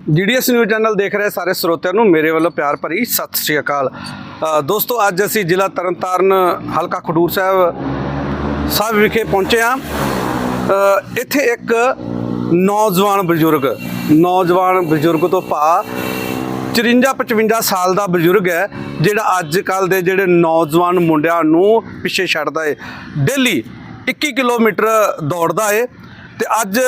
GDS news channel ਦੇਖ ਰਹੇ ਸਾਰੇ ਸਰੋਤਿਆਂ ਨੂੰ, ਮੇਰੇ ਵੱਲੋਂ ਪਿਆਰ ਭਰੀ ਸਤਿ ਸ੍ਰੀ ਅਕਾਲ। ਦੋਸਤੋ, ਅੱਜ ਅਸੀਂ ਜ਼ਿਲ੍ਹਾ ਤਰਨਤਾਰਨ, ਹਲਕਾ ਖਡੂਰ ਸਾਹਿਬ ਸਾਹਿਬ ਵਿਖੇ ਪਹੁੰਚੇ ਹਾਂ। ਇੱਥੇ ਇੱਕ ਨੌਜਵਾਨ ਬਜ਼ੁਰਗ ਨੌਜਵਾਨ ਬਜ਼ੁਰਗ ਤੋਂ ਭਾ 54 55 ਸਾਲ ਦਾ ਬਜ਼ੁਰਗ ਹੈ, ਜਿਹੜਾ ਅੱਜ ਕੱਲ ਦੇ ਜਿਹੜੇ ਨੌਜਵਾਨ ਮੁੰਡਿਆਂ ਨੂੰ ਪਿੱਛੇ ਛੱਡਦਾ ਏ। ਡੇਲੀ 21 ਕਿਲੋਮੀਟਰ ਦੌੜਦਾ ਏ ਤੇ ਅੱਜ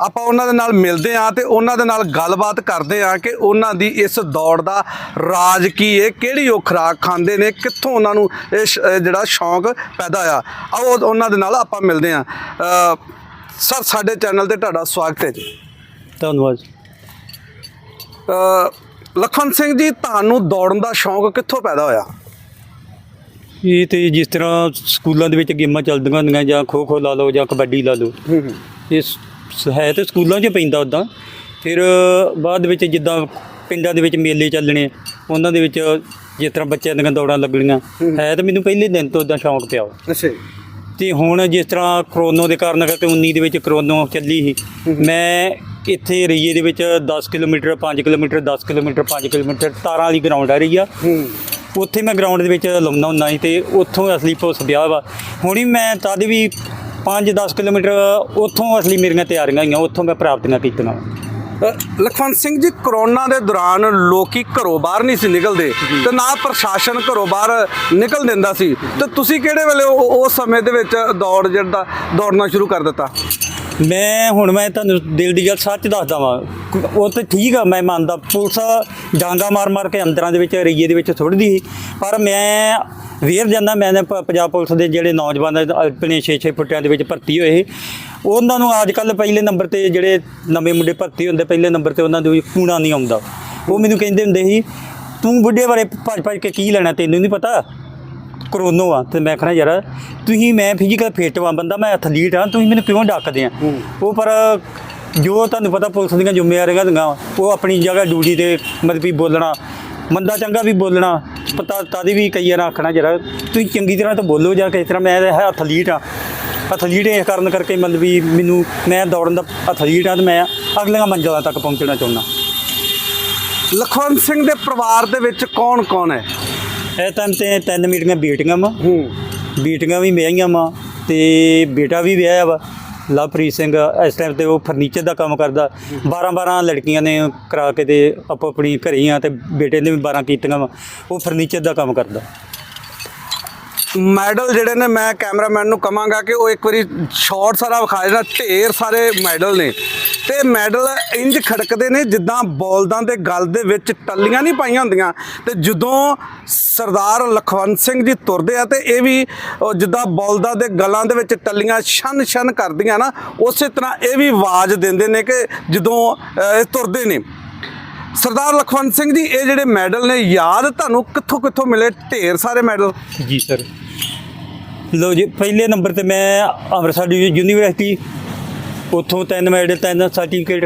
ਆਪਾਂ ਉਹਨਾਂ ਦੇ ਨਾਲ ਮਿਲਦੇ ਹਾਂ ਤੇ ਉਹਨਾਂ ਦੇ ਨਾਲ ਗੱਲਬਾਤ ਕਰਦੇ ਹਾਂ ਕਿ ਉਹਨਾਂ ਦੀ ਇਸ ਦੌੜ ਦਾ ਰਾਜ ਕੀ ਹੈ ਕਿਹੜੀ ਉਹ ਖੁਰਾਕ ਖਾਂਦੇ ਨੇ ਕਿੱਥੋਂ ਉਹਨਾਂ ਨੂੰ ਇਹ ਜਿਹੜਾ ਸ਼ੌਂਕ ਪੈਦਾ ਆ ਆਓ ਉਹਨਾਂ ਦੇ ਨਾਲ ਆਪਾਂ ਮਿਲਦੇ ਅ, ਸਰ ਸਾਡੇ ਚੈਨਲ ਤੇ ਤੁਹਾਡਾ ਸਵਾਗਤ ਹੈ ਜੀ। ਧੰਨਵਾਦ ਲਖਵੰਤ ਸਿੰਘ ਜੀ ਤੁਹਾਨੂੰ ਦੌੜਨ ਦਾ ਸ਼ੌਂਕ ਕਿੱਥੋਂ ਪੈਦਾ ਹੋਇਆ? ਇਹ ਤੇ ਜਿਸ ਤਰ੍ਹਾਂ ਸਕੂਲਾਂ ਦੇ ਵਿੱਚ ਗੇਮਾਂ ਚੱਲਦੀਆਂ ਹੁੰਦੀਆਂ ਜਾਂ ਖੋ ਖੋ ਲਾ ਲਓ ਜਾਂ ਕਬੱਡੀ ਲਾ ਲਓ ਹੂੰ ਹੂੰ ਤੇ ਸਕੂਲਾਂ 'ਚ ਪੈਂਦਾ ਉਦਾਂ। ਫਿਰ ਬਾਅਦ ਵਿੱਚ ਜਿੱਦਾਂ ਪਿੰਡਾਂ ਦੇ ਵਿੱਚ ਮੇਲੇ ਚੱਲਣੇ ਉਹਨਾਂ ਦੇ ਵਿੱਚ ਜਿਸ ਤਰ੍ਹਾਂ ਬੱਚਿਆਂ ਦੀਆਂ ਦੌੜਾਂ ਲੱਗਣੀਆਂ ਹੈ। ਤਾਂ ਮੈਨੂੰ ਪਹਿਲੇ ਦਿਨ ਤੋਂ ਉਦਾਂ ਸ਼ੌਂਕ ਪਿਆ ਵਾ। ਅੱਛਾ ਜੀ। ਤੇ ਹੁਣ ਜਿਸ ਤਰ੍ਹਾਂ ਕਰੋਨੋ ਦੇ ਕਾਰਨ ਕਰਕੇ 19 ਦੇ ਵਿੱਚ ਕਰੋਨੋ ਚੱਲੀ ਸੀ ਮੈਂ ਇੱਥੇ ਰਈਏ ਦੇ ਵਿੱਚ 10 ਕਿਲੋਮੀਟਰ 5 ਕਿਲੋਮੀਟਰ 10 ਕਿਲੋਮੀਟਰ 5 ਕਿਲੋਮੀਟਰ ਤਾਰਾਂ ਵਾਲੀ ਗਰਾਊਂਡ ਆ ਰਹੀ ਆ। ਹੂੰ। ਉੱਥੇ ਮੈਂ ਗਰਾਊਂਡ ਦੇ ਵਿੱਚ ਲਾਉਂਦਾ ਹੁੰਦਾ ਸੀ ਤੇ ਉੱਥੋਂ ਅਸਲੀ ਪੁਲਿਸ ਵਿਆਹ ਵਾ। ਹੁਣੀ ਮੈਂ ਤਦ ਵੀ 5-10 ਕਿਲੋਮੀਟਰ ਉੱਥੋਂ ਅਸਲੀ ਮੇਰੀਆਂ ਤਿਆਰੀਆਂ ਹੋਈਆਂ ਉੱਥੋਂ ਮੈਂ ਪ੍ਰਾਪਤੀਆਂ ਕੀਤੀਆਂ। ਲਖਵੰਤ ਸਿੰਘ ਜੀ ਕਰੋਨਾ ਦੇ ਦੌਰਾਨ ਲੋਕੀ ਘਰੋਂ ਬਾਹਰ ਨਹੀਂ ਸੀ ਨਿਕਲਦੇ ਤੇ ਨਾ ਪ੍ਰਸ਼ਾਸਨ ਘਰੋਂ ਬਾਹਰ ਨਿਕਲ ਦਿੰਦਾ ਸੀ। ਤੇ ਤੁਸੀਂ ਕਿਹੜੇ ਵੇਲੇ ਉਸ ਸਮੇਂ ਦੇ ਵਿੱਚ ਦੌੜ ਜਿਹੜਾ ਦੌੜਨਾ ਸ਼ੁਰੂ ਕਰ ਦਿੱਤਾ? ਮੈਂ ਹੁਣ ਮੈਂ ਤੁਹਾਨੂੰ ਦਿਲ ਦੀ ਗੱਲ ਸੱਚ ਦੱਸਦਾ ਵਾਂ ਉਹ ਤੇ ਠੀਕ ਆ ਮੈਂ ਮੰਨਦਾ। ਪੁਲਿਸ ਡਾਂਗਾ ਮਾਰ ਮਾਰ ਕੇ ਅੰਦਰਾਂ ਦੇ ਵਿੱਚ ਰਈਏ ਦੇ ਵਿੱਚ ਸੁੱਟਦੀ ਸੀ। ਪਰ ਮੈਂ ਵੇਰ ਜਾਂਦਾ ਮੈਂ ਨਾ ਪ- ਪੰਜਾਬ ਪੁਲਿਸ ਦੇ ਜਿਹੜੇ ਨੌਜਵਾਨ ਆਪਣੇ 6-6 ਫੁੱਟਿਆਂ ਦੇ ਵਿੱਚ ਭਰਤੀ ਹੋਏ ਸੀ, ਉਹਨਾਂ ਨੂੰ ਅੱਜ ਕੱਲ ਪਹਿਲੇ ਨੰਬਰ ਤੇ ਜਿਹੜੇ ਨਵੇਂ ਮੁੰਡੇ ਭਰਤੀ ਹੁੰਦੇ ਪਹਿਲੇ ਨੰਬਰ ਤੇ ਉਹਨਾਂ ਦੇ ਕੂਣਾ ਨਹੀਂ ਆਉਂਦਾ। ਉਹ ਮੈਨੂੰ ਕਹਿੰਦੇ ਹੁੰਦੇ ਸੀ ਤੂੰ ਬੁੱਢੇ ਬਾਰੇ ਭੱਜ ਭੱਜ ਕੇ ਕੀ ਲੈਣਾ ਤੈਨੂੰ ਨਹੀਂ ਪਤਾ? ਕਰੋਨੋ ਆ ਤੇ ਮੈਂ ਕਹਣਾ ਯਾਰ ਤੁਸੀਂ ਮੈਂ ਫਿਜ਼ੀਕਲ ਫਿੱਟ ਵਾਂ ਬੰਦਾ ਮੈਂ ਐਥਲੀਟ ਆ ਤੁਸੀਂ ਮੈਨੂੰ ਕਿਉਂ ਡੱਕਦੇ ਆ? ਉਹ ਪਰ ਜੋ ਤੁਹਾਨੂੰ ਪਤਾ ਪੁਲਿਸ ਦੀਆਂ ਜ਼ਿੰਮੇਵਾਰੀਆਂ ਹੁੰਦੀਆਂ ਵਾ, ਉਹ ਆਪਣੀ ਜਗ੍ਹਾ ਡਿਊਟੀ ਤੇ ਮਤਲਬ ਵੀ ਬੋਲਣਾ ਮੰਦਾ ਚੰਗਾ ਵੀ ਬੋਲਣਾ ਪਤਾ ਤਾਦੀ ਵੀ ਕਈ ਵਾਰ ਆਖਣਾ ਜਰਾ ਤੁਸੀਂ ਚੰਗੀ ਤਰ੍ਹਾਂ ਤਾਂ ਬੋਲੋ ਜਾਂ ਕਿਸ ਤਰ੍ਹਾਂ ਮੈਂ ਐਥਲੀਟ ਆ। ਐਥਲੀਟ ਇਸ ਕਾਰਨ ਕਰਕੇ ਮਤਲਬ ਵੀ ਮੈਨੂੰ ਮੈਂ ਦੌੜਨ ਦਾ ਐਥਲੀਟ ਆ ਤੇ ਮੈਂ ਅਗਲੀਆਂ ਮੰਜ਼ਲਾਂ ਤੱਕ ਪਹੁੰਚਣਾ ਚਾਹੁੰਦਾ। ਲਖਵੰਤ ਸਿੰਘ ਦੇ ਪਰਿਵਾਰ ਦੇ ਵਿੱਚ ਕੌਣ ਕੌਣ ਹੈ? ਇਹ ਟਾਈਮ ਤੇ ਤਿੰਨ ਮੀਟਿੰਗਾਂ ਬੇਟੀਆਂ ਵਾ। ਹੂੰ। ਬੇਟੀਆਂ ਵੀ ਵਿਆਹੀਆਂ ਵਾ ਤੇ ਬੇਟਾ ਵੀ ਵਿਆਹਿਆ ਵਾ ਲਵਪ੍ਰੀਤ ਸਿੰਘ। ਇਸ ਟਾਈਮ ਤੇ ਉਹ ਫਰਨੀਚਰ ਦਾ ਕੰਮ ਕਰਦਾ। 12 12 ਲੜਕੀਆਂ ਨੇ ਕਰਾ ਕੇ ਤੇ ਆਪੋ ਆਪਣੀ ਘਰੇ ਆ ਤੇ ਬੇਟੇ ਨੇ ਵੀ 12 ਕੀਤੀਆਂ ਵਾ। ਉਹ ਫਰਨੀਚਰ ਦਾ ਕੰਮ ਕਰਦਾ। ਮੈਡਲ ਜਿਹੜੇ ਨੇ ਮੈਂ ਕੈਮਰਾਮੈਨ ਨੂੰ ਕਵਾਂਗਾ ਕਿ ਉਹ ਇੱਕ ਵਾਰੀ ਸ਼ਾਰਟ ਸਾਰਾ ਵਿਖਾ ਦੇਣਾ। ਢੇਰ ਸਾਰੇ ਮੈਡਲ ਨੇ। ਤੇ ਮੈਡਲ ਇੰਜ ਖੜਕਦੇ ਨੇ ਜਿੱਦਾਂ ਬੋਲਦਾਂ ਦੇ ਗਲ ਦੇ ਵਿੱਚ ਟੱਲੀਆਂ ਨਹੀਂ ਪਾਈਆਂ ਹੁੰਦੀਆਂ। ਤੇ ਜਦੋਂ ਸਰਦਾਰ ਲਖਵੰਤ ਸਿੰਘ ਜੀ ਤੁਰਦੇ ਆ ਤੇ ਇਹ ਵੀ ਜਿੱਦਾਂ ਬੋਲਦਾਂ ਦੇ ਗਲਾਂ ਦੇ ਵਿੱਚ ਟੱਲੀਆਂ ਛਨ ਛਨ ਕਰਦੀਆਂ ਨਾ, ਉਸੇ ਤਰ੍ਹਾਂ ਇਹ ਵੀ ਆਵਾਜ਼ ਦਿੰਦੇ ਨੇ ਕਿ ਜਦੋਂ ਇਹ ਤੁਰਦੇ ਨੇ। ਸਰਦਾਰ ਲਖਵੰਤ ਸਿੰਘ ਜੀ, ਇਹ ਜਿਹੜੇ ਮੈਡਲ ਨੇ, ਯਾਦ ਤੁਹਾਨੂੰ ਕਿੱਥੋਂ ਕਿੱਥੋਂ ਮਿਲੇ? ਢੇਰ ਸਾਰੇ ਮੈਡਲ। ਜੀ, ਸਰ। ਲੋ ਜੀ, ਪਹਿਲੇ ਨੰਬਰ ਤੇ ਮੈਂ ਅੰਮ੍ਰਿਤਸਰ ਯੂਨੀਵਰਸਿਟੀ ਉੱਥੋਂ ਤਿੰਨ ਮੈਡਲ ਤਿੰਨ ਸਰਟੀਫਿਕੇਟ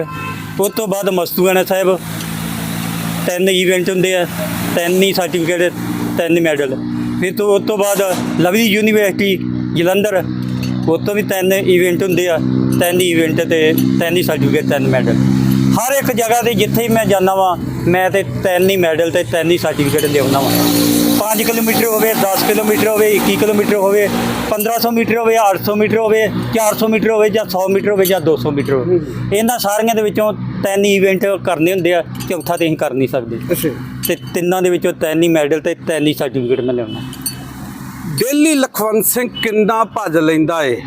ਉਸ ਤੋਂ ਬਾਅਦ ਮਸਤੂਆਣਾ ਸਾਹਿਬ, ਤਿੰਨ ਇਵੈਂਟ ਹੁੰਦੇ ਆ, ਤਿੰਨ ਹੀ ਸਰਟੀਫਿਕੇਟ ਤਿੰਨ ਮੈਡਲ। ਫਿਰ ਤੋਂ ਉਸ ਤੋਂ ਬਾਅਦ ਲਵਲੀ ਯੂਨੀਵਰਸਿਟੀ, ਜਲੰਧਰ, ਉੱਥੋਂ ਵੀ ਤਿੰਨ ਇਵੈਂਟ ਹੁੰਦੇ ਆ, ਤਿੰਨ ਇਵੈਂਟ ਤੇ ਤਿੰਨ ਹੀ ਸਰਟੀਫਿਕੇਟ ਤਿੰਨ ਮੈਡਲ। ਹਰ ਇੱਕ ਜਗ੍ਹਾ ਤੇ ਜਿੱਥੇ ਮੈਂ ਜਾਂਦਾ ਵਾਂ, ਮੈਂ ਤੇ ਤਿੰਨ ਹੀ ਮੈਡਲ ਤੇ ਤਿੰਨ ਹੀ ਸਰਟੀਫਿਕੇਟ ਲਿਆਉਣਾ ਵਾਂ। 5 ਕਿਲੋਮੀਟਰ ਹੋਵੇ 10 ਕਿਲੋਮੀਟਰ ਹੋਵੇ 21 ਕਿਲੋਮੀਟਰ ਹੋਵੇ 1500 ਮੀਟਰ ਹੋਵੇ 800 ਮੀਟਰ ਹੋਵੇ 400 ਮੀਟਰ ਹੋਵੇ ਜਾਂ 100 ਮੀਟਰ ਹੋਵੇ ਜਾਂ 200 ਮੀਟਰ ਹੋਵੇ। ਇਹਨਾਂ ਸਾਰੀਆਂ ਦੇ ਵਿੱਚੋਂ ਤਿੰਨ ਇਵੈਂਟ ਕਰਨੇ ਹੁੰਦੇ ਆ ਚੌਥਾ ਤੇ ਅਸੀਂ ਕਰ ਨਹੀਂ ਸਕਦੇ। ਤੇ ਤਿੰਨਾਂ ਦੇ ਵਿੱਚੋਂ ਤਿੰਨ ਹੀ ਮੈਡਲ ਤੇ ਤਿੰਨ ਹੀ ਸਰਟੀਫਿਕੇਟ ਮੈਂ ਲਿਆਉਣਾ। ਡੇਲੀ ਲਖਵੰਤ ਸਿੰਘ ਕਿੰਨਾ ਭੱਜ ਲੈਂਦਾ ਏ?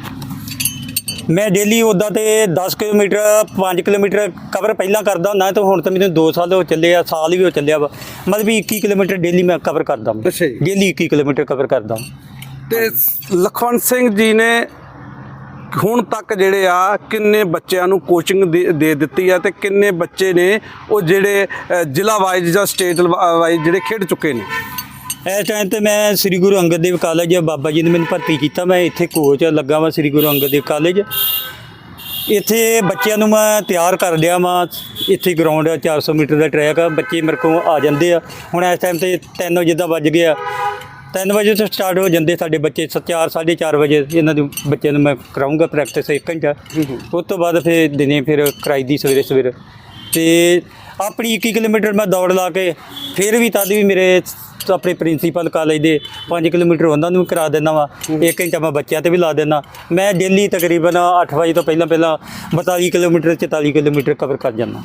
ਮੈਂ ਡੇਲੀ ਉਦਾਂ ਤੇ 10 ਕਿਲੋਮੀਟਰ 5 ਕਿਲੋਮੀਟਰ ਕਵਰ ਪਹਿਲਾਂ ਕਰਦਾ ਹੁੰਦਾ ਤੇ ਹੁਣ ਤਾਂ ਮੈਨੂੰ 2 ਸਾਲ ਹੋ ਚੱਲੇ ਆ ਸਾਲ ਵੀ ਹੋ ਚੱਲਿਆ ਵਾ। ਮਤਲਬ ਵੀ 21 ਕਿਲੋਮੀਟਰ ਡੇਲੀ ਮੈਂ ਕਵਰ ਕਰਦਾ ਹਾਂ ਅੱਛਾ ਜੀ। ਡੇਲੀ 21 ਕਿਲੋਮੀਟਰ ਕਵਰ ਕਰਦਾ ਹਾਂ ਤੇ ਲਖਵੰਤ ਸਿੰਘ ਜੀ ਨੇ ਹੁਣ ਤੱਕ ਜਿਹੜੇ ਆ ਕਿੰਨੇ ਬੱਚਿਆਂ ਨੂੰ ਕੋਚਿੰਗ ਦੇ ਦੇ ਦਿੱਤੀ ਆ ਤੇ ਕਿੰਨੇ ਬੱਚੇ ਨੇ ਉਹ ਜਿਹੜੇ ਅ, ਜ਼ਿਲ੍ਹਾ ਵਾਈਜ਼ ਜਾਂ ਸਟੇਟ ਵਾਈਜ਼ ਜਿਹੜੇ ਖੇਡ ਚੁੱਕੇ ਨੇ? ਇਸ ਟਾਈਮ ਤੇ ਮੈਂ ਸ੍ਰੀ ਗੁਰੂ ਅੰਗਦ ਦੇਵ ਕਾਲਜ ਬਾਬਾ ਜੀ ਨੇ ਮੈਨੂੰ ਭਰਤੀ ਕੀਤਾ। ਮੈਂ ਇੱਥੇ ਕੋਚ ਲੱਗਾ ਵਾਂ ਸ੍ਰੀ ਗੁਰੂ ਅੰਗਦ ਦੇਵ ਕਾਲਜ। ਇੱਥੇ ਬੱਚਿਆਂ ਨੂੰ ਮੈਂ ਤਿਆਰ ਕਰ ਲਿਆ ਵਾਂ। ਇੱਥੇ ਗਰਾਊਂਡ 400 ਮੀਟਰ ਦਾ ਟਰੈਕ ਆ। ਬੱਚੇ ਮੇਰੇ ਕੋਲ ਆ ਜਾਂਦੇ ਆ। ਹੁਣ ਇਸ ਟਾਈਮ ਤੇ 3 ਵਜੇ ਦਾ ਵੱਜ ਗਿਆ। 3 ਵਜੇ ਤੋਂ ਸਟਾਰਟ ਹੋ ਜਾਂਦੇ ਸਾਡੇ ਬੱਚੇ। 4 4:30 ਵਜੇ ਇਹਨਾਂ ਦੇ ਬੱਚਿਆਂ ਨੂੰ ਮੈਂ ਕਰਾਉਂਗਾ ਪ੍ਰੈਕਟਿਸ 1 ਘੰਟਾ। ਉਸ ਤੋਂ ਬਾਅਦ ਫਿਰ ਦਿਨੇ ਫਿਰ ਕਰਾਈ ਦੀ ਸਵੇਰੇ ਸਵੇਰੇ ਤੇ ਆਪਣੀ 21 ਕਿਲੋਮੀਟਰ ਮੈਂ ਦੌੜ ਲਾ ਕੇ ਫਿਰ ਵੀ ਤਦ ਵੀ ਮੇਰੇ ਆਪਣੇ ਪ੍ਰਿੰਸੀਪਲ ਕਾਲਜ ਦੇ 5 ਕਿਲੋਮੀਟਰ ਉਹਨਾਂ ਨੂੰ ਕਰਾ ਦਿੰਦਾ ਵਾ। ਇੱਕ ਘੰਟਾ ਮੈਂ ਬੱਚਿਆਂ ਤੇ ਵੀ ਲਾ ਦਿੰਦਾ। ਮੈਂ ਡੇਲੀ ਤਕਰੀਬਨ 8 ਵਜੇ ਤੋਂ ਪਹਿਲਾਂ ਪਹਿਲਾਂ 42 ਕਿਲੋਮੀਟਰ 44 ਕਿਲੋਮੀਟਰ ਕਵਰ ਕਰ ਜਾਂਦਾ।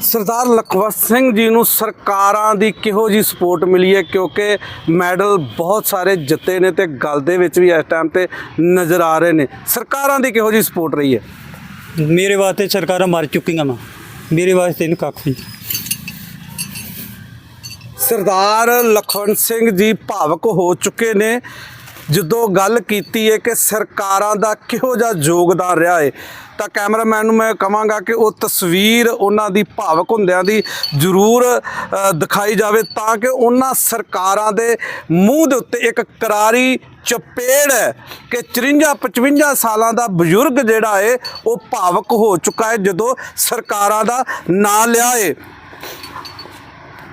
ਸਰਦਾਰ ਲਖਵੰਤ ਸਿੰਘ ਜੀ ਨੂੰ ਸਰਕਾਰਾਂ ਦੀ ਕਿਹੋ ਜੀ ਸਪੋਰਟ ਮਿਲੀ ਹੈ? ਕਿਉਂਕਿ ਮੈਡਲ ਬਹੁਤ ਸਾਰੇ ਜਿੱਤੇ ਨੇ ਤੇ ਗੱਲ ਦੇ ਵਿੱਚ ਵੀ ਇਸ ਟਾਈਮ ਤੇ ਨਜ਼ਰ ਆ ਰਹੇ ਨੇ। ਸਰਕਾਰਾਂ ਦੀ ਕਿਹੋ ਜੀ ਸਪੋਰਟ ਰਹੀ ਹੈ? ਮੇਰੇ ਵਾਸਤੇ ਸਰਕਾਰਾਂ ਮਰ ਚੁੱਕੀਆਂ ਵਾ। ਮੇਰੇ ਵਾਸਤੇ ਇਹਨੂੰ ਕੱਖ ਨਹੀਂ। ਸਰਦਾਰ ਲਖਵੰਤ ਸਿੰਘ ਜੀ ਭਾਵਕ ਹੋ ਚੁੱਕੇ ਨੇ। ਜਦੋਂ ਗੱਲ ਕੀਤੀ ਹੈ ਕਿ ਸਰਕਾਰਾਂ ਦਾ ਕਿਹੋ ਜਿਹਾ ਯੋਗਦਾਨ ਰਿਹਾ ਹੈ ਤਾਂ ਕੈਮਰਾਮੈਨ ਨੂੰ ਮੈਂ ਕਹਾਂਗਾ ਕਿ ਉਹ ਤਸਵੀਰ ਉਹਨਾਂ ਦੀ ਭਾਵਕ ਹੁੰਦਿਆਂ ਦੀ ਜ਼ਰੂਰ ਦਿਖਾਈ ਜਾਵੇ ਤਾਂ ਕਿ ਉਹਨਾਂ ਸਰਕਾਰਾਂ ਦੇ ਮੂੰਹ ਦੇ ਉੱਤੇ ਇੱਕ ਕਰਾਰੀ ਚਪੇੜ ਹੈ ਕਿ 54 55 ਸਾਲਾਂ ਦਾ ਬਜ਼ੁਰਗ ਜਿਹੜਾ ਹੈ ਉਹ ਭਾਵਕ ਹੋ ਚੁੱਕਾ ਹੈ ਜਦੋਂ ਸਰਕਾਰਾਂ ਦਾ ਨਾਂ ਲਿਆ ਏ।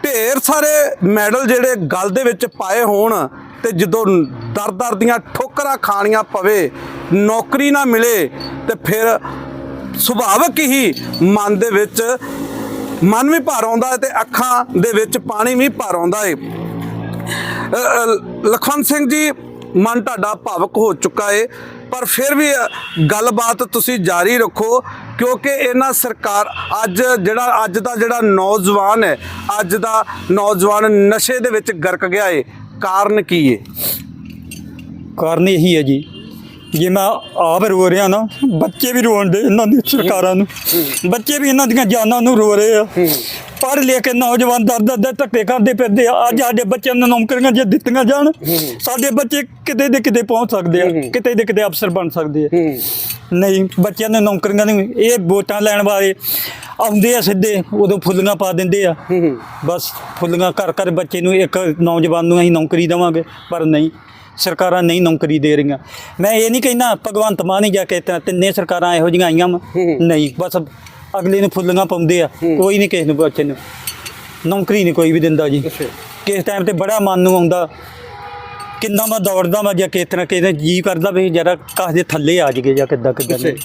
ਢੇਰ ਸਾਰੇ ਮੈਡਲ ਜਿਹੜੇ ਗਲ ਦੇ ਵਿੱਚ ਪਾਏ ਹੋਣ ਤੇ ਜਦੋਂ ਦਰ-ਦਰ ਦੀਆਂ ਠੋਕਰਾਂ ਖਾਣੀਆਂ ਪਵੇ, ਨੌਕਰੀ ਨਾ ਮਿਲੇ ਤੇ ਫਿਰ ਸੁਭਾਵਕ ਹੀ ਮਨ ਦੇ ਵਿੱਚ, ਮਨ ਵੀ ਭਰ ਆਉਂਦਾ ਹੈ ਤੇ ਅੱਖਾਂ ਦੇ ਵਿੱਚ ਪਾਣੀ ਵੀ ਭਰ ਆਉਂਦਾ ਏ ਲਖਵੰਤ ਸਿੰਘ ਜੀ, ਮਨ ਤੁਹਾਡਾ ਭਾਵਕ ਹੋ ਚੁੱਕਾ ਹੈ ਪਰ ਫਿਰ ਵੀ ਗੱਲਬਾਤ ਤੁਸੀਂ ਜਾਰੀ ਰੱਖੋ, ਕਿਉਂਕਿ ਇਹਨਾਂ ਸਰਕਾਰ ਅੱਜ ਜਿਹੜਾ, ਅੱਜ ਦਾ ਜਿਹੜਾ ਨੌਜਵਾਨ ਹੈ, ਅੱਜ ਦਾ ਨੌਜਵਾਨ ਨਸ਼ੇ ਦੇ ਵਿੱਚ ਗਰਕ ਗਿਆ ਏ, ਕਾਰਨ ਕੀ ਹੈ ਕਾਰਨ ਇਹੀ ਹੈ ਜੀ। ਜੇ ਮੈਂ ਆਪ ਰੋ ਰਿਹਾ ਨਾ, ਬੱਚੇ ਵੀ ਰੋਣ ਦੇ ਇਹਨਾਂ ਦੀ ਸਰਕਾਰਾਂ ਨੂੰ। ਬੱਚੇ ਵੀ ਇਹਨਾਂ ਦੀਆਂ ਜਾਨਾਂ ਨੂੰ ਰੋ ਰਹੇ ਆ। ਪੜ੍ਹ ਲਿਖ ਕੇ ਨੌਜਵਾਨ ਦਰ ਦਰ ਦੇ ਧੱਕੇ ਕਰਦੇ ਫਿਰਦੇ ਆ। ਅੱਜ ਸਾਡੇ ਬੱਚਿਆਂ ਨੂੰ ਨੌਕਰੀਆਂ ਜੇ ਦਿੱਤੀਆਂ ਜਾਣ, ਸਾਡੇ ਬੱਚੇ ਕਿਤੇ ਦੇ ਕਿਤੇ ਪਹੁੰਚ ਸਕਦੇ ਆ, ਕਿਤੇ ਦੇ ਕਿਤੇ ਅਫਸਰ ਬਣ ਸਕਦੇ ਆ। ਨਹੀਂ, ਬੱਚਿਆਂ ਨੂੰ ਨੌਕਰੀਆਂ ਨਹੀਂ ਇਹ ਵੋਟਾਂ ਲੈਣ ਵਾਲੇ ਆਉਂਦੇ ਆ ਸਿੱਧੇ, ਉਦੋਂ ਫੁੱਲੀਆਂ ਪਾ ਦਿੰਦੇ ਆ। ਬਸ ਫੁੱਲੀਆਂ ਘਰ ਘਰ ਬੱਚੇ ਨੂੰ ਇੱਕ ਨੌਜਵਾਨ ਨੂੰ ਅਸੀਂ ਨੌਕਰੀ ਦੇਵਾਂਗੇ, ਪਰ ਨਹੀਂ। ਸਰਕਾਰਾਂ ਨਹੀਂ ਨੌਕਰੀ ਦੇ ਰਹੀਆਂ। ਮੈਂ ਇਹ ਨਹੀਂ ਕਹਿੰਦਾ ਭਗਵੰਤ ਮਾਨ ਹੀ ਜਾ ਕੇ ਤਾਂ ਤਿੰਨੇ ਸਰਕਾਰਾਂ ਇਹੋ ਜਿਹੀਆਂ ਆਈਆਂ ਵਾ। ਨਹੀਂ ਬਸ ਅਗਲੇ ਨੂੰ ਫੁੱਲੀਆਂ ਪਾਉਂਦੇ ਆ। ਕੋਈ ਨਹੀਂ ਕਿਸੇ ਨੂੰ ਬੱਚੇ ਨੂੰ। ਨੌਕਰੀ ਨਹੀਂ ਕੋਈ ਵੀ ਦਿੰਦਾ ਜੀ। ਕਿਸ ਟਾਈਮ ਤੇ ਬੜਾ ਮਨ ਨੂੰ ਆਉਂਦਾ ਕਿੰਨਾ ਮੈਂ ਦੌੜਦਾ ਮੈਂ ਜਾਂ ਕਿਸ ਤਰ੍ਹਾਂ ਕਿਸੇ ਜੀ ਕਰਦਾ ਵੀ ਜਰਾ ਕਾਹ ਦੇ ਥੱਲੇ ਆ ਜਾਈਏ ਜਾਂ ਕਿੱਦਾਂ ਕਿੱਦਾਂ ਨਹੀਂ।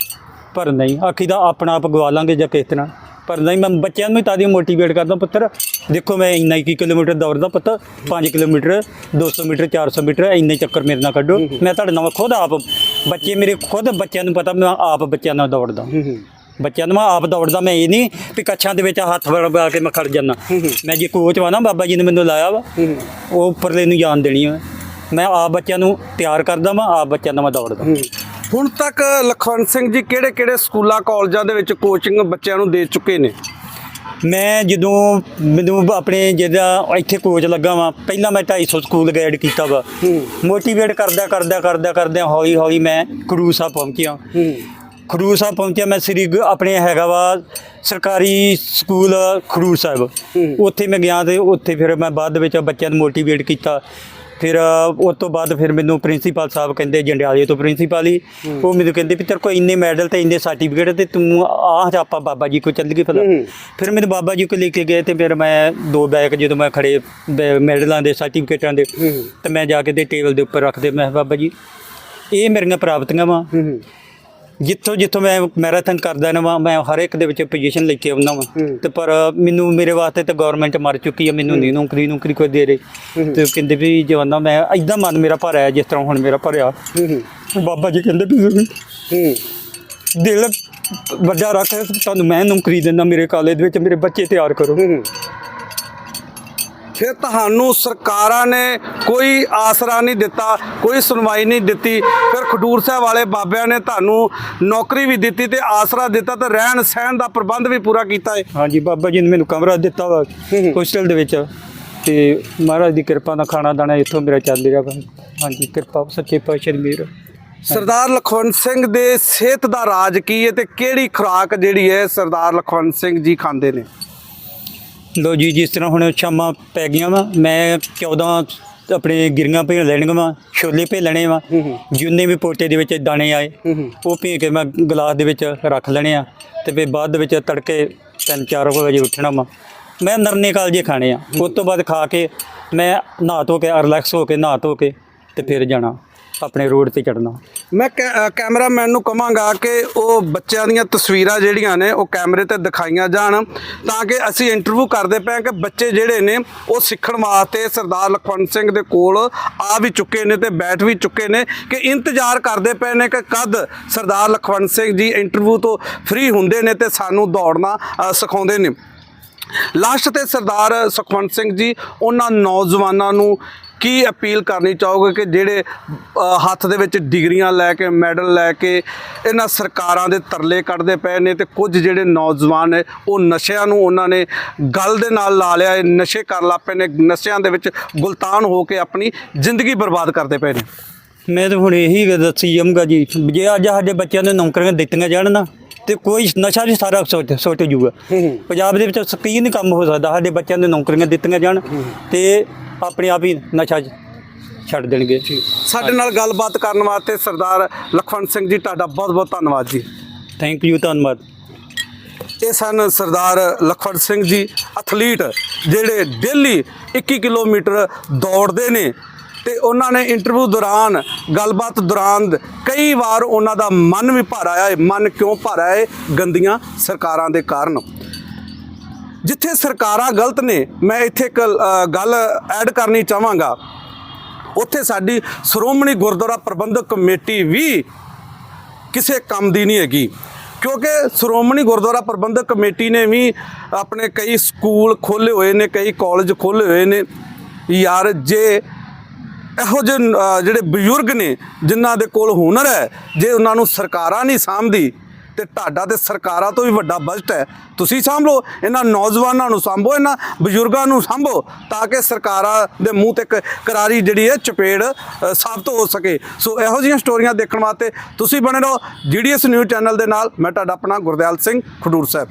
ਪਰ ਨਹੀਂ ਆਖੀ ਦਾ ਆਪਣਾ ਆਪ ਗਵਾ ਲਾਂਗੇ ਜਾਂ ਕਿਸ ਤਰ੍ਹਾਂ। ਪਰ ਨਹੀਂ ਮੈਂ ਬੱਚਿਆਂ ਨੂੰ ਵੀ ਤਾਂ ਦੀ ਮੋਟੀਵੇਟ ਕਰਦਾ ਪੁੱਤਰ। ਦੇਖੋ ਮੈਂ ਇੰਨਾ ਹੀ ਕਿਲੋਮੀਟਰ ਦੌੜਦਾ ਪੁੱਤ? 5 ਕਿਲੋਮੀਟਰ 200 ਮੀਟਰ 400 ਮੀਟਰ ਇੰਨੇ ਚੱਕਰ ਮੇਰੇ ਨਾਲ ਕੱਢੋ। ਮੈਂ ਤੁਹਾਡੇ ਨਾਲ ਖੁਦ ਆਪ ਬੱਚੇ ਮੇਰੇ ਖੁਦ ਬੱਚਿਆਂ ਨੂੰ ਪਤਾ ਮੈਂ ਆਪ ਬੱਚਿਆਂ ਨਾਲ ਦੌੜਦਾ। ਬੱਚਿਆਂ ਨੂੰ ਮੈਂ ਆਪ ਦੌੜਦਾ ਮੈਂ ਇਹ ਨਹੀਂ ਵੀ ਕੱਛਾਂ ਦੇ ਵਿੱਚ ਹੱਥ ਵੜਾ ਕੇ ਮੈਂ ਖੜ ਜਾਂਦਾ। ਮੈਂ ਜੇ ਕੋਚ ਵਾ ਨਾ ਬਾਬਾ ਜੀ ਨੇ ਮੈਨੂੰ ਲਾਇਆ ਵਾ ਉਹ ਉੱਪਰਲੇ ਨੂੰ ਜਾਣ ਦੇਣੀ ਆ। ਮੈਂ ਆਪ ਬੱਚਿਆਂ ਨੂੰ ਤਿਆਰ ਕਰਦਾ ਮੈਂ ਆਪ ਬੱਚਿਆਂ ਨਾਲ ਮੈਂ ਦੌੜਦਾ। ਹੁਣ ਤੱਕ ਲਖਵੰਤ ਸਿੰਘ ਜੀ ਕਿਹੜੇ-ਕਿਹੜੇ ਸਕੂਲਾਂ ਕਾਲਜਾਂ ਦੇ ਵਿੱਚ ਕੋਚਿੰਗ ਬੱਚਿਆਂ ਨੂੰ ਦੇ ਚੁੱਕੇ ਨੇ? ਮੈਂ ਜਦੋਂ ਮੈਨੂੰ ਆਪਣੇ ਜਿਹਦਾ ਇੱਥੇ ਕੋਚ ਲੱਗਾ ਵਾਂ ਪਹਿਲਾਂ ਮੈਂ 250 ਸਕੂਲ ਗਾਈਡ ਕੀਤਾ ਵਾ। ਮੋਟੀਵੇਟ ਕਰਦਾ ਕਰਦਾ ਕਰਦਾ ਕਰਦਾ ਹੌਲੀ ਹੌਲੀ ਮੈਂ ਸਾਹਿਬ ਪਹੁੰਚਿਆ। ਖਡੂਰ ਸਾਹਿਬ ਪਹੁੰਚਿਆ ਮੈਂ ਸ੍ਰੀ ਆਪਣੇ ਹੈਗਾ ਵਾ ਸਰਕਾਰੀ ਸਕੂਲ ਖਡੂਰ ਸਾਹਿਬ। ਉੱਥੇ ਮੈਂ ਗਿਆ ਤੇ ਉੱਥੇ ਫਿਰ ਮੈਂ ਬਾਅਦ ਵਿੱਚ ਬੱਚਿਆਂ ਨੂੰ ਮੋਟੀਵੇਟ ਕੀਤਾ। ਫਿਰ ਉਸ ਤੋਂ ਬਾਅਦ ਫਿਰ ਮੈਨੂੰ ਪ੍ਰਿੰਸੀਪਲ ਸਾਹਿਬ ਕਹਿੰਦੇ ਜੰਡਿਆਲੇ ਤੋਂ ਪ੍ਰਿੰਸੀਪਲ ਹੀ। ਉਹ ਮੈਨੂੰ ਕਹਿੰਦੇ ਵੀ ਤੇਰੇ ਕੋਲ ਇੰਨੇ ਮੈਡਲ ਤੇ ਇੰਨੇ ਸਰਟੀਫਿਕੇਟ ਤੇ ਤੂੰ ਆਹ ਆਪਾਂ ਬਾਬਾ ਜੀ ਕੋ ਚੱਲ ਗਏ ਫਿਰ ਫਿਰ ਮੈਨੂੰ ਬਾਬਾ ਜੀ ਕੋ ਲੈ ਕੇ ਗਏ ਤੇ ਫਿਰ ਮੈਂ ਦੋ ਬੈਗ ਜਦੋਂ ਮੈਂ ਖੜੇ ਮੈਡਲਾਂ ਦੇ ਸਰਟੀਫਿਕੇਟਾਂ ਦੇ ਤੇ ਮੈਂ ਜਾ ਕੇ ਤੇ ਟੇਬਲ ਦੇ ਉੱਪਰ ਰੱਖਦੇ ਮੈਂ ਬਾਬਾ ਜੀ ਇਹ ਮੇਰੀਆਂ ਪ੍ਰਾਪਤੀਆਂ ਵਾ। ਜਿੱਥੋਂ ਜਿੱਥੋਂ ਮੈਂ ਮੈਰਾਥਨ ਕਰਦਾ ਨਾ ਮੈਂ ਹਰ ਇੱਕ ਦੇ ਵਿੱਚ ਪੋਜੀਸ਼ਨ ਲੈ ਕੇ ਆਉਂਦਾ ਵਾਂ। ਤੇ ਪਰ ਮੈਨੂੰ ਮੇਰੇ ਵਾਸਤੇ ਤਾਂ ਗਵਰਨਮੈਂਟ ਮਰ ਚੁੱਕੀ ਹੈ ਮੈਨੂੰ ਨਹੀਂ ਨੌਕਰੀ ਨੌਕਰੀ ਕੋਈ ਦੇ ਰਹੀ। ਤੇ ਕਹਿੰਦੇ ਵੀ ਜਵਾਨਾ ਮੈਂ ਐਦਾਂ ਮਨ ਮੇਰਾ ਭਰਿਆ ਜਿਸ ਤਰ੍ਹਾਂ ਹੁਣ ਮੇਰਾ ਭਰਿਆ। ਬਾਬਾ ਜੀ ਕਹਿੰਦੇ ਵੀ ਦਿਲ ਵੱਡਾ ਰੱਖ ਤੁਹਾਨੂੰ ਮੈਂ ਨੌਕਰੀ ਦਿੰਦਾ ਮੇਰੇ ਕਾਲਜ ਦੇ ਵਿੱਚ ਮੇਰੇ ਬੱਚੇ ਤਿਆਰ ਕਰੋ। ਫਿਰ ਤੁਹਾਨੂੰ ਸਰਕਾਰਾਂ ਨੇ ਕੋਈ ਆਸਰਾ ਨਹੀਂ ਦਿੱਤਾ ਕੋਈ ਸੁਣਵਾਈ ਨਹੀਂ ਦਿੱਤੀ। ਫਿਰ ਖਡੂਰ ਸਾਹਿਬ ਵਾਲੇ ਬਾਬਿਆਂ ਨੇ ਤੁਹਾਨੂੰ ਨੌਕਰੀ ਵੀ ਦਿੱਤੀ ਤੇ ਆਸਰਾ ਦਿੱਤਾ ਤੇ ਰਹਿਣ ਸਹਿਣ ਦਾ ਪ੍ਰਬੰਧ ਵੀ ਪੂਰਾ ਕੀਤਾ ਹੈ ਹਾਂਜੀ ਬਾਬਾ ਜੀ ਨੇ ਮੈਨੂੰ ਕਮਰਾ ਦਿੱਤਾ ਵਾ ਹੋਸਟਲ ਦੇ ਵਿੱਚ ਤੇ ਮਹਾਰਾਜ ਦੀ ਕਿਰਪਾ ਨਾਲ ਖਾਣਾ ਦਾਣਾ ਇੱਥੋਂ ਮੇਰਾ ਚੱਲ ਰਿਹਾ ਹਾਂਜੀ ਕਿਰਪਾ ਸੱਚੇ ਪਾਤਸ਼ਾਹ ਦੀ ਮਿਹਰ। ਸਰਦਾਰ ਲਖਵੰਤ ਸਿੰਘ ਦੇ ਸਿਹਤ ਦਾ ਰਾਜ ਕੀ ਹੈ ਤੇ ਕਿਹੜੀ ਖੁਰਾਕ ਜਿਹੜੀ ਹੈ ਸਰਦਾਰ ਲਖਵੰਤ ਸਿੰਘ ਜੀ ਖਾਂਦੇ ਨੇ? ਲੋ ਜੀ ਜਿਸ ਤਰ੍ਹਾਂ ਹੁਣ ਸ਼ਾਮਾਂ ਪੈ ਗਈਆਂ ਵਾ ਮੈਂ 14 ਆਪਣੇ ਗਿਰੀਆਂ ਭੇਲ ਲੈਣੀਆਂ ਵਾ ਛੋਲੇ ਭੇਲ ਲੈਣੇ ਵਾ ਜਿੰਨੇ ਵੀ ਪੋਟੇ ਦੇ ਵਿੱਚ ਦਾਣੇ ਆਏ ਉਹ ਭੇ ਕੇ ਮੈਂ ਗਲਾਸ ਦੇ ਵਿੱਚ ਰੱਖ ਲੈਣੇ ਆ ਤੇ ਫਿਰ ਬਾਅਦ ਦੇ ਵਿੱਚ ਤੜਕੇ 3-4 ਵਜੇ ਉੱਠਣਾ ਵਾ। ਮੈਂ ਨਰਨੇ ਕਾਲਜੇ ਖਾਣੇ ਆ ਉਸ ਤੋਂ ਬਾਅਦ ਖਾ ਕੇ ਮੈਂ ਨਹਾ ਧੋ ਕੇ ਰਿਲੈਕਸ ਹੋ ਕੇ ਨਹਾ ਧੋ ਕੇ ਤੇ ਫਿਰ ਜਾਣਾ। ਆਪਣੇ ਰੋਡ ਤੇ ਚੜਨਾ ਮੈਂ ਕੈ- ਕੈਮਰਾਮੈਨ ਨੂੰ ਕਹਾਂਗਾ ਕਿ ਉਹ ਬੱਚਿਆਂ ਦੀਆਂ ਤਸਵੀਰਾਂ ਜਿਹੜੀਆਂ ਨੇ, ਉਹ ਕੈਮਰੇ ਤੇ ਦਿਖਾਈਆਂ ਜਾਣ, ਤਾਂ ਕਿ ਅਸੀਂ ਇੰਟਰਵਿਊ ਕਰਦੇ ਪਏ ਕਿ ਬੱਚੇ ਜਿਹੜੇ ਨੇ, ਉਹ ਸਿੱਖਣ ਵਾਸਤੇ ਸਰਦਾਰ ਲਖਵੰਤ ਸਿੰਘ ਦੇ ਕੋਲ ਆ ਵੀ ਚੁੱਕੇ ਨੇ ਤੇ ਬੈਠ ਵੀ ਚੁੱਕੇ ਨੇ, ਕਿ ਇੰਤਜ਼ਾਰ ਕਰਦੇ ਪਏ ਨੇ ਕਿ ਕਦ ਸਰਦਾਰ ਲਖਵੰਤ ਸਿੰਘ ਜੀ ਇੰਟਰਵਿਊ ਤੋਂ ਫ੍ਰੀ ਹੁੰਦੇ ਨੇ ਤੇ ਸਾਨੂੰ ਦੌੜਨਾ ਸਿਖਾਉਂਦੇ ਨੇ। ਲਾਸਟ ਤੇ ਸਰਦਾਰ ਸੁਖਵੰਤ ਸਿੰਘ ਜੀ, ਉਹਨਾਂ ਨੌਜਵਾਨਾਂ ਨੂੰ ਕੀ ਅਪੀਲ ਕਰਨੀ ਚਾਹੋਗੇ ਕਿ ਜਿਹੜੇ ਹੱਥ ਦੇ ਵਿੱਚ ਡਿਗਰੀਆਂ ਲੈ ਕੇ ਮੈਡਲ ਲੈ ਕੇ ਇਹਨਾਂ ਸਰਕਾਰਾਂ ਦੇ ਤਰਲੇ ਕੱਢਦੇ ਪਏ ਨੇ ਤੇ ਕੁਝ ਜਿਹੜੇ ਨੌਜਵਾਨ ਨੇ ਉਹ ਨਸ਼ਿਆਂ ਨੂੰ ਉਹਨਾਂ ਨੇ ਗਲ ਦੇ ਨਾਲ ਲਾ ਲਿਆ ਨਸ਼ੇ ਕਰ ਲਾ ਪਏ ਨੇ ਨਸ਼ਿਆਂ ਦੇ ਵਿੱਚ ਗੁਲਤਾਨ ਹੋ ਕੇ ਆਪਣੀ ਜ਼ਿੰਦਗੀ ਬਰਬਾਦ ਕਰਦੇ ਪਏ ਨੇ। ਮੈਂ ਤਾਂ ਹੁਣ ਇਹੀ ਗੱਲ ਦੱਸੀ ਜਾਊਂਗਾ ਜੀ ਜੇ ਅੱਜ ਸਾਡੇ ਬੱਚਿਆਂ ਨੂੰ ਨੌਕਰੀਆਂ ਦਿੱਤੀਆਂ ਜਾਣ ਨਾ ਤੇ ਕੋਈ ਨਸ਼ਾ ਨਹੀਂ ਸਾਰਾ ਸੁੱਟ ਸੁੱਟ ਜੂਗਾ ਪੰਜਾਬ ਦੇ ਵਿੱਚ ਸਕੀਨ ਕੰਮ ਹੋ ਸਕਦਾ ਸਾਡੇ ਬੱਚਿਆਂ ਨੂੰ ਨੌਕਰੀਆਂ ਦਿੱਤੀਆਂ ਜਾਣ ਤੇ ਆਪਣੇ ਆਪ ਹੀ ਨਸ਼ਾ ਛੱਡ ਦੇਣਗੇ। ਸਾਡੇ ਨਾਲ ਗੱਲਬਾਤ ਕਰਨ ਵਾਸਤੇ ਸਰਦਾਰ ਲਖਵੰਤ ਸਿੰਘ ਜੀ ਤੁਹਾਡਾ ਬਹੁਤ ਬਹੁਤ ਧੰਨਵਾਦ ਜੀ। ਥੈਂਕ ਯੂ ਧੰਨਵਾਦ। ਇਹ ਸਨ ਸਰਦਾਰ ਲਖਵੰਤ ਸਿੰਘ ਜੀ ਐਥਲੀਟ ਜਿਹੜੇ ਡੇਲੀ 21 ਕਿਲੋਮੀਟਰ ਦੌੜਦੇ ਨੇ ਤੇ ਉਹਨਾਂ ਨੇ ਇੰਟਰਵਿਊ ਦੌਰਾਨ ਗੱਲਬਾਤ ਦੌਰਾਨ ਕਈ ਵਾਰ ਉਹਨਾਂ ਦਾ ਮਨ ਵੀ ਭਰ ਆਇਆ ਹੈ। ਮਨ ਕਿਉਂ ਭਰ ਆਇਆ ਹੈ? ਗੰਦੀਆਂ ਸਰਕਾਰਾਂ ਦੇ ਕਾਰਨ। ਜਿੱਥੇ ਸਰਕਾਰਾਂ ਗਲਤ ਨੇ, ਮੈਂ ਇੱਥੇ ਇੱਕ ਗੱਲ ਐਡ ਕਰਨੀ ਚਾਹਾਂਗਾ। ਉੱਥੇ ਸਾਡੀ ਸ਼੍ਰੋਮਣੀ ਗੁਰਦੁਆਰਾ ਪ੍ਰਬੰਧਕ ਕਮੇਟੀ ਵੀ ਕਿਸੇ ਕੰਮ ਦੀ ਨਹੀਂ ਹੈਗੀ। ਕਿਉਂਕਿ ਸ਼੍ਰੋਮਣੀ ਗੁਰਦੁਆਰਾ ਪ੍ਰਬੰਧਕ ਕਮੇਟੀ ਨੇ ਵੀ ਆਪਣੇ ਕਈ ਸਕੂਲ ਖੋਲ੍ਹੇ ਹੋਏ ਨੇ, ਕਈ ਕਾਲਜ ਖੋਲ੍ਹੇ ਹੋਏ ਨੇ। ਯਾਰ, ਜੇ ਇਹੋ ਜਿਹੇ ਜਿਹੜੇ ਬਜ਼ੁਰਗ ਨੇ, ਜਿਨ੍ਹਾਂ ਦੇ ਕੋਲ ਹੁਨਰ ਹੈ, ਜੇ ਉਹਨਾਂ ਨੂੰ ਸਰਕਾਰਾਂ ਨਹੀਂ ਸਾਂਭਦੀ ਤੇ ਤੁਹਾਡਾ ਤੇ ਸਰਕਾਰਾਂ ਤੋਂ ਵੀ ਵੱਡਾ ਬਜਟ ਹੈ। ਤੁਸੀਂ ਸਾਂਭ ਲਓ ਇਹਨਾਂ ਨੌਜਵਾਨਾਂ ਨੂੰ ਸਾਂਭੋ, ਇਹਨਾਂ ਬਜ਼ੁਰਗਾਂ ਨੂੰ ਸਾਂਭੋ, ਤਾਂ ਕਿ ਸਰਕਾਰਾਂ ਦੇ ਮੂੰਹ ਤੇ ਇੱਕ ਕਰਾਰੀ ਜਿਹੜੀ ਹੈ ਚਪੇੜ ਸਾਬਤ ਹੋ ਸਕੇ। ਸੋ ਇਹੋ ਜਿਹੀਆਂ ਸਟੋਰੀਆਂ ਦੇਖਣ ਵਾਸਤੇ ਤੁਸੀਂ ਬਣੇ ਰਹੋ ਜੀਡੀਐਸ ਨਿਊਜ਼ ਚੈਨਲ ਦੇ ਨਾਲ। ਮੈਂ ਤੁਹਾਡਾ ਆਪਣਾ ਗੁਰਦਿਆਲ ਸਿੰਘ ਖਡੂਰ ਸਾਹਿਬ।